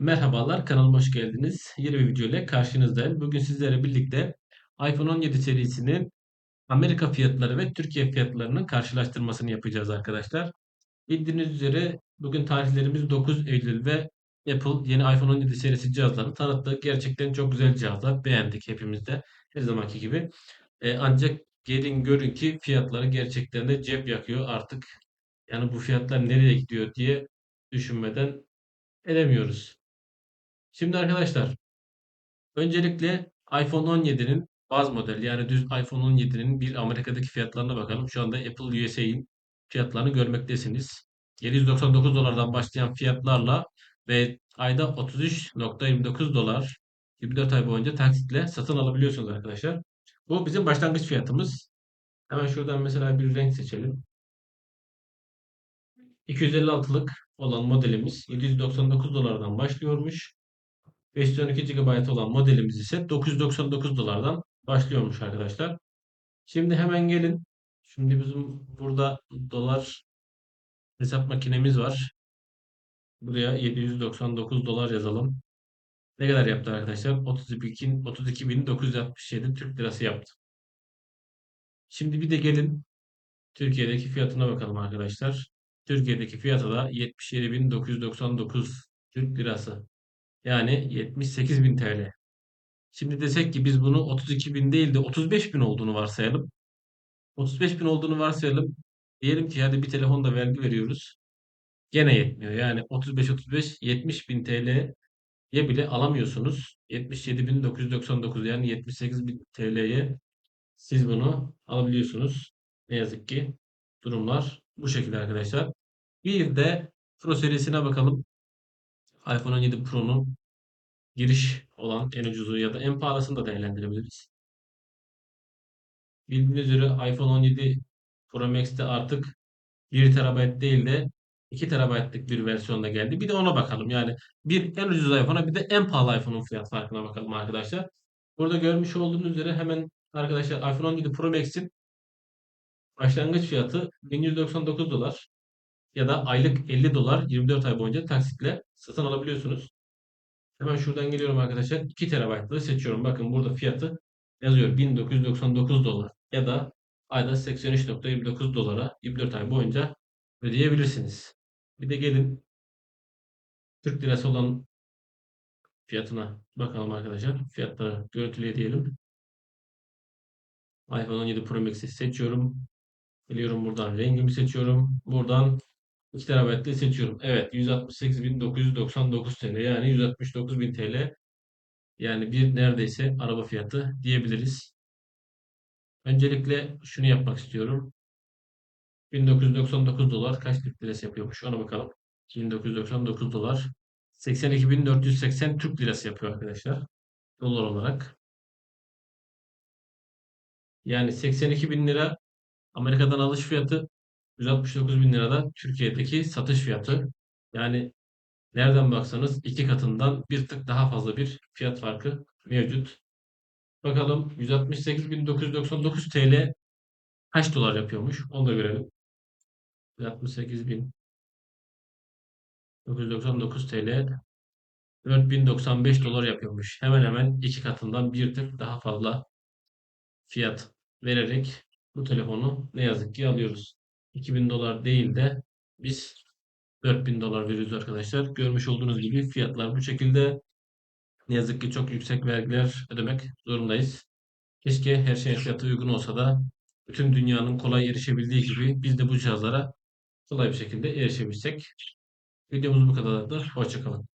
Merhabalar, kanalıma hoş geldiniz. Yeni bir video ile karşınızdayım. Bugün sizlerle birlikte iPhone 17 serisinin Amerika fiyatları ve Türkiye fiyatlarının karşılaştırmasını yapacağız arkadaşlar. Bildiğiniz üzere bugün tarihlerimiz 9 Eylül ve Apple yeni iPhone 17 serisi cihazlarını tanıttı. Gerçekten çok güzel cihazlar. Beğendik hepimiz de her zamanki gibi. E, ancak gelin görün ki fiyatları gerçekten de cep yakıyor artık. Yani bu fiyatlar nereye gidiyor diye düşünmeden edemiyoruz. Şimdi arkadaşlar öncelikle iPhone 17'nin baz model yani düz iPhone 17'nin bir Amerika'daki fiyatlarına bakalım. Şu anda Apple USA'in fiyatlarını görmektesiniz. 799 dolardan başlayan fiyatlarla ve ayda 33.29 dolar 24 ay boyunca taksitle satın alabiliyorsunuz arkadaşlar. Bu bizim başlangıç fiyatımız. Hemen şuradan mesela bir renk seçelim. 256'lık olan modelimiz 799 dolardan başlıyormuş. 512 GB olan modelimiz ise 999 dolardan başlıyormuş arkadaşlar. Şimdi hemen gelin. Şimdi bizim burada dolar hesap makinemiz var. Buraya 799 dolar yazalım. Ne kadar yaptı arkadaşlar? 32.967 32 Türk Lirası yaptı. Şimdi bir de gelin Türkiye'deki fiyatına bakalım arkadaşlar. Türkiye'deki fiyatı da 77.999 Türk Lirası. Yani 78.000 TL. Şimdi desek ki biz bunu 32.000 değil de 35.000 olduğunu varsayalım. 35.000 olduğunu varsayalım. Diyelim ki hadi bir telefonda vergi veriyoruz. Gene yetmiyor. Yani 35-35 70.000 TL'ye bile alamıyorsunuz. 77.999 yani 78.000 TL'ye siz bunu alabiliyorsunuz. Ne yazık ki durumlar bu şekilde arkadaşlar. Bir de Pro serisine bakalım. iPhone 17 Pro'nun giriş olan en ucuzu ya da en pahalısını da değerlendirebiliriz. Bildiğiniz üzere iPhone 17 Pro Max'te artık 1 TB değil de 2 TB'lık bir versiyonda geldi. Bir de ona bakalım. Yani bir en ucuz iPhone'a bir de en pahalı iPhone'un fiyat farkına bakalım arkadaşlar. Burada görmüş olduğunuz üzere hemen arkadaşlar iPhone 17 Pro Max'in başlangıç fiyatı 1199 dolar ya da aylık 50 dolar 24 ay boyunca taksitle satın alabiliyorsunuz. Hemen şuradan geliyorum arkadaşlar. 2 TB'lığı seçiyorum. Bakın burada fiyatı yazıyor. 1999 dolar ya da ayda 83.29 dolara 24 ay boyunca ödeyebilirsiniz. Bir de gelin Türk lirası olan fiyatına bakalım arkadaşlar. Fiyatları görüntüleyelim. iPhone 17 Pro Max'i seçiyorum. Geliyorum buradan rengimi seçiyorum. Buradan 2 TB'li seçiyorum. Evet 168.999 TL yani 169.000 TL yani bir neredeyse araba fiyatı diyebiliriz. Öncelikle şunu yapmak istiyorum. 1999 dolar kaç Türk lirası yapıyormuş ona bakalım. 1999 dolar 82.480 Türk lirası yapıyor arkadaşlar. Dolar olarak. Yani 82 bin lira Amerika'dan alış fiyatı 169 bin lirada Türkiye'deki satış fiyatı. Yani nereden baksanız iki katından bir tık daha fazla bir fiyat farkı mevcut. Bakalım 168.999 TL kaç dolar yapıyormuş? Onu da görelim. 168.999 TL 4095 dolar yapıyormuş. Hemen hemen iki katından bir tık daha fazla fiyat vererek bu telefonu ne yazık ki alıyoruz. 2000 dolar değil de biz 4000 dolar veriyoruz arkadaşlar. Görmüş olduğunuz gibi fiyatlar bu şekilde. Ne yazık ki çok yüksek vergiler ödemek zorundayız. Keşke her şey fiyatı uygun olsa da bütün dünyanın kolay erişebildiği gibi biz de bu cihazlara kolay bir şekilde erişebilsek. Videomuz bu kadardı. Hoşçakalın.